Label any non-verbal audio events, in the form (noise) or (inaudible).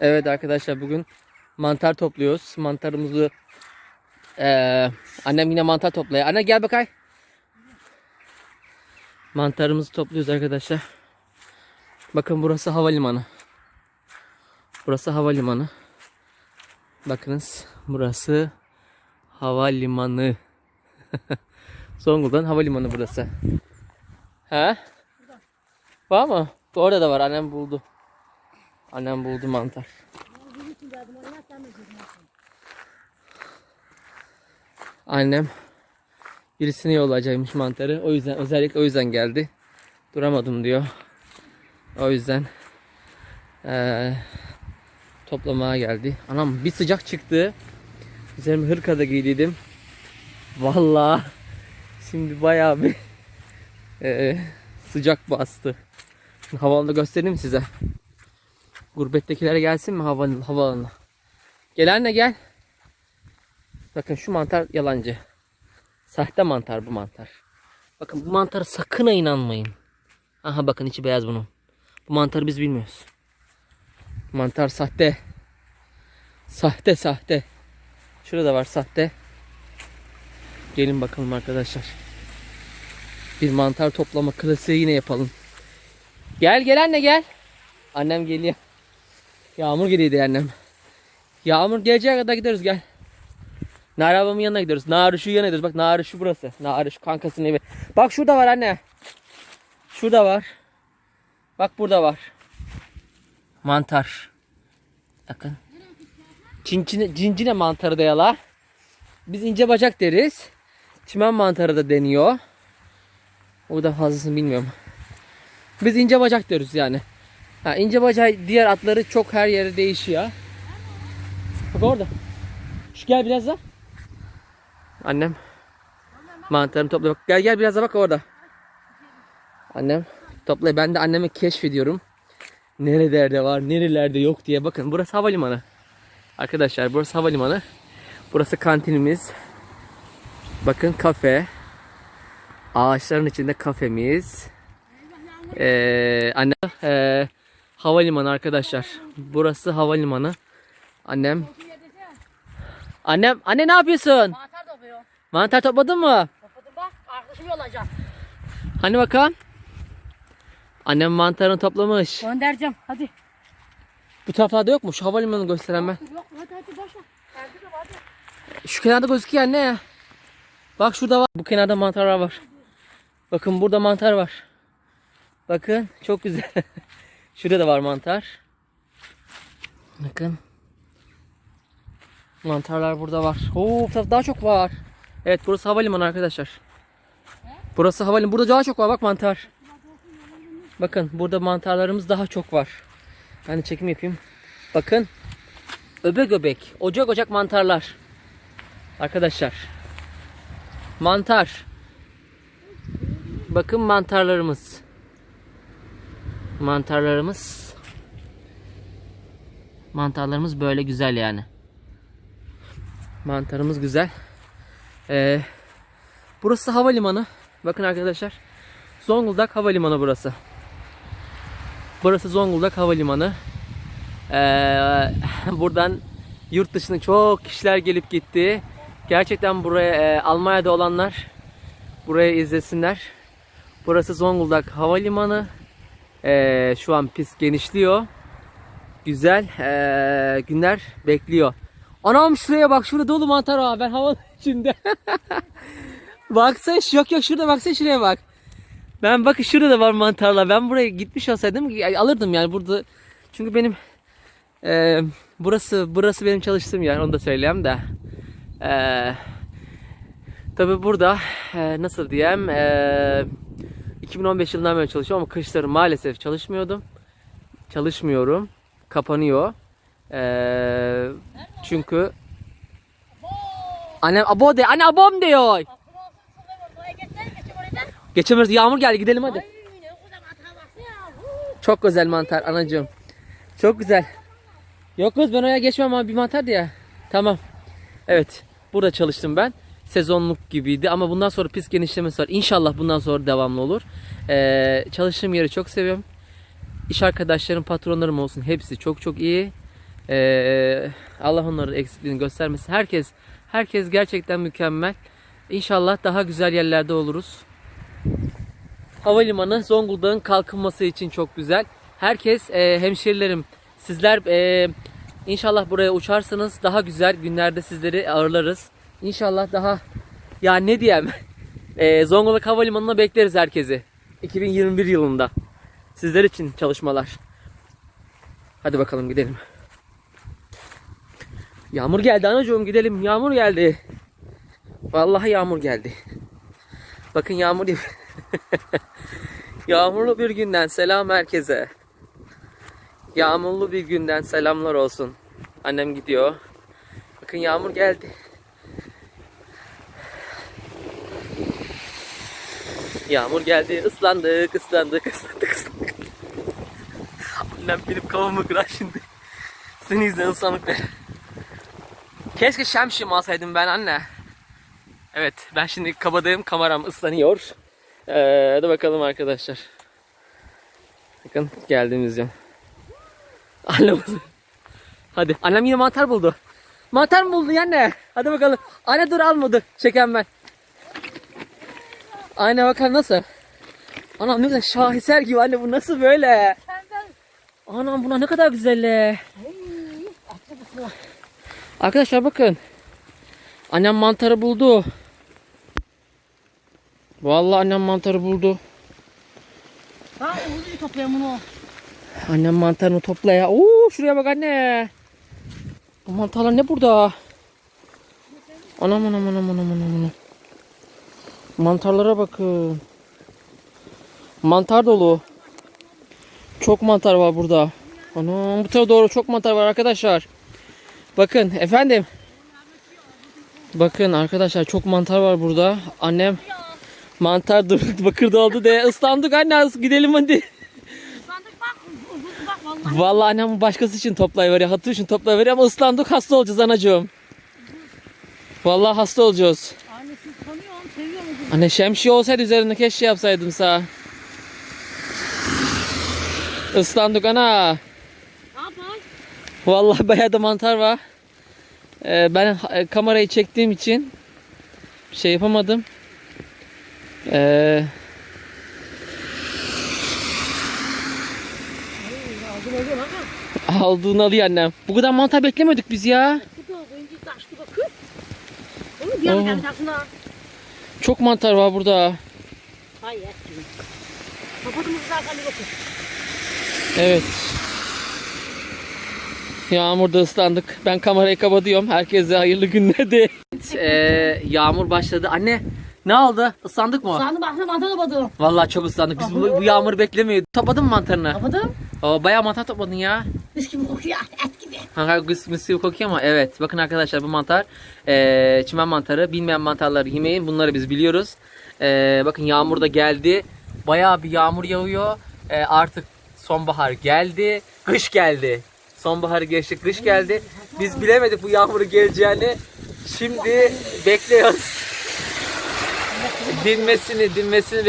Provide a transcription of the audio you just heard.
Evet arkadaşlar bugün mantar topluyoruz. Mantarımızı eee, annem yine mantar topluyor. Anne gel bakay. Mantarımızı topluyoruz arkadaşlar. Bakın burası havalimanı. Burası havalimanı. Bakınız burası havalimanı. (laughs) Zonguldak'ın havalimanı burası. He? Var mı? Orada da var. Annem buldu. Annem buldu mantar. Annem birisini yollayacakmış mantarı. O yüzden özellikle o yüzden geldi. Duramadım diyor. O yüzden eee, toplamaya geldi. Anam bir sıcak çıktı. Üzerime hırka da giydiydim. Vallahi şimdi bayağı bir eee, sıcak bastı. Havaalanında göstereyim size. Gurbettekiler gelsin mi hava, havaalanına? Gel anne gel. Bakın şu mantar yalancı. Sahte mantar bu mantar. Bakın bu mantara sakın inanmayın. Aha bakın içi beyaz bunun. Bu mantarı biz bilmiyoruz. Mantar sahte. Sahte sahte. Şurada var sahte. Gelin bakalım arkadaşlar. Bir mantar toplama klasiği yine yapalım. Gel gel anne gel. Annem geliyor. Yağmur geliyordu annem. Yağmur geleceğe kadar gideriz gel. Nare ablamın yanına gidiyoruz. Nare şu yanına gidiyoruz. Bak Nare şu burası. Nare şu kankasının evi. Bak şurada var anne. Şurada var. Bak burada var. Mantar. Bakın. Cincine, cincine mantarı da yala. Biz ince bacak deriz. Çimen mantarı da deniyor. O da fazlasını bilmiyorum. Biz ince bacak diyoruz yani. Ha, ince bacak diğer atları çok her yere değişiyor. Bak orada. Şu gel biraz da. Annem. Mantarını topla bak. Gel gel biraz da bak orada. Annem topla. Ben de annemi keşfediyorum. Nerelerde var, nerelerde yok diye. Bakın burası havalimanı. Arkadaşlar burası havalimanı. Burası kantinimiz. Bakın kafe. Ağaçların içinde kafemiz. Ee, anne ee, havalimanı arkadaşlar. Burası havalimanı. Annem. Annem, anne ne yapıyorsun? Mantar topluyor. Mantar topladın mı? Topladım bak. Arkadaşım yollayacağım. Hani bakalım. Annem mantarını toplamış. Göndereceğim. Hadi. Bu taraflarda yok mu? Şu havalimanını gösteren ben. Yok hadi hadi boş ver. Şu kenarda gözüküyor anne. Bak şurada var. Bu kenarda mantarlar var. Bakın burada mantar var. Bakın çok güzel. (laughs) Şurada da var mantar. Bakın. Mantarlar burada var. Oo bu tarafta daha çok var. Evet burası havalimanı arkadaşlar. Burası havalimanı. Burada daha çok var bak mantar. Bakın burada mantarlarımız daha çok var. Ben de çekim yapayım. Bakın. Öbek öbek. Ocak ocak mantarlar. Arkadaşlar. Mantar. Bakın mantarlarımız. Mantarlarımız. Mantarlarımız böyle güzel yani. Mantarımız güzel. Ee, burası havalimanı. Bakın arkadaşlar. Zonguldak Havalimanı burası. Burası Zonguldak Havalimanı. Ee, (laughs) buradan yurt dışına çok kişiler gelip gitti. Gerçekten buraya e, Almanya'da olanlar buraya izlesinler. Burası Zonguldak Havalimanı. Ee, şu an pis genişliyor. Güzel ee, günler bekliyor. Anam şuraya bak şurada dolu mantar var. Ben hava içinde. (laughs) baksana yok yok şurada baksana şuraya bak. Ben bakın şurada da var mantarlar. Ben buraya gitmiş olsaydım alırdım yani burada. Çünkü benim ee, burası burası benim çalıştığım yer onu da söyleyeyim de. Ee, tabii burada ee, nasıl diyeyim ee, 2015 yılından beri çalışıyorum ama kışları maalesef çalışmıyordum. Çalışmıyorum. Kapanıyor. Ee, çünkü Annem abo de, anne abom diyor. Geçemiyoruz yağmur geldi gidelim hadi. Çok güzel mantar anacığım. Çok güzel. Yok kız ben oraya geçmem abi bir mantar diye. Tamam. Evet. Burada çalıştım ben. Sezonluk gibiydi ama bundan sonra pis genişlemesi var. İnşallah bundan sonra devamlı olur. Ee, çalıştığım yeri çok seviyorum. İş arkadaşlarım, patronlarım olsun hepsi çok çok iyi. Ee, Allah onların eksikliğini göstermesin. Herkes herkes gerçekten mükemmel. İnşallah daha güzel yerlerde oluruz. Havalimanı Zonguldak'ın kalkınması için çok güzel. Herkes e, hemşerilerim sizler e, inşallah buraya uçarsınız daha güzel günlerde sizleri ağırlarız. İnşallah daha ya ne diyeyim (laughs) e, Zonguldak Havalimanı'na bekleriz herkesi 2021 yılında. Sizler için çalışmalar. Hadi bakalım gidelim. Yağmur geldi anacığım gidelim. Yağmur geldi. Vallahi yağmur geldi. Bakın yağmur (laughs) Yağmurlu bir günden selam herkese. Yağmurlu bir günden selamlar olsun. Annem gidiyor. Bakın yağmur geldi. Yağmur geldi. Islandık, ıslandık, ıslandık, ıslandık. Annem benim kafamı kırar şimdi. Seni yüzünden ıslandık be. Keşke şemşim alsaydım ben anne. Evet ben şimdi kabadayım kameram ıslanıyor. Ee, hadi bakalım arkadaşlar. Bakın geldiğimiz yan. Annem Hadi annem yine mantar buldu. Mantar mı buldu anne? Hadi bakalım. Anne dur almadı. Çeken ben. Anne bakar nasıl? Anam ne güzel şaheser gibi anne bu nasıl böyle? Senden. Anam buna ne kadar güzel. Arkadaşlar bakın. Annem mantarı buldu. Vallahi annem mantarı buldu. Ha uğurlu toplayalım bunu. Annem mantarını topla ya. Oo şuraya bak anne. Bu mantarlar ne burada? Anam anam anam anam anam anam. Mantarlara bakın. Mantar dolu. Çok mantar var burada. Anam bu tarafa doğru çok mantar var arkadaşlar. Bakın efendim. Bakın arkadaşlar çok mantar var burada. Annem mantar (laughs) bakırda oldu de ıslandık anne gidelim hadi. Islandık bak. Bak vallahi. Vallahi annem başkası için toplayıveriyor. Hatır için toplayıveriyor ama ıslandık hasta olacağız anacığım. Vallahi hasta olacağız. Anne şemsiye olsaydı üzerinde keşke yapsaydım sağ. Islandık ana. Vallahi bayağı da mantar var. Ee, ben e, kamerayı çektiğim için şey yapamadım. Ee, aldığını alıyor annem. Bu kadar mantar beklemiyorduk biz ya. Bu Çok mantar var burada. Hayır. Kapatımızı zaten bakın. Evet. Yağmurda ıslandık. Ben kamerayı kapatıyorum. Herkese hayırlı günler de. Ee, yağmur başladı. Anne ne oldu? Islandık mı? Sandım baksana mantana badım. Vallahi çok ıslandık. Biz bu, bu yağmuru beklemiyorduk. Topladın mı mantarını? Kapadım. Oo, bayağı mantar topladın ya. Mis gibi kokuyor et. (laughs) Mis gibi kokuyor ama evet. Bakın arkadaşlar bu mantar ee, çimen mantarı. Bilmeyen mantarları yemeyin. Bunları biz biliyoruz. Ee, bakın yağmur da geldi. Bayağı bir yağmur yağıyor. Ee, artık sonbahar geldi. Kış geldi. Sonbaharı geçti, kış geldi. Biz bilemedik bu yağmurun geleceğini. Şimdi bekliyoruz. Dinmesini, dinmesini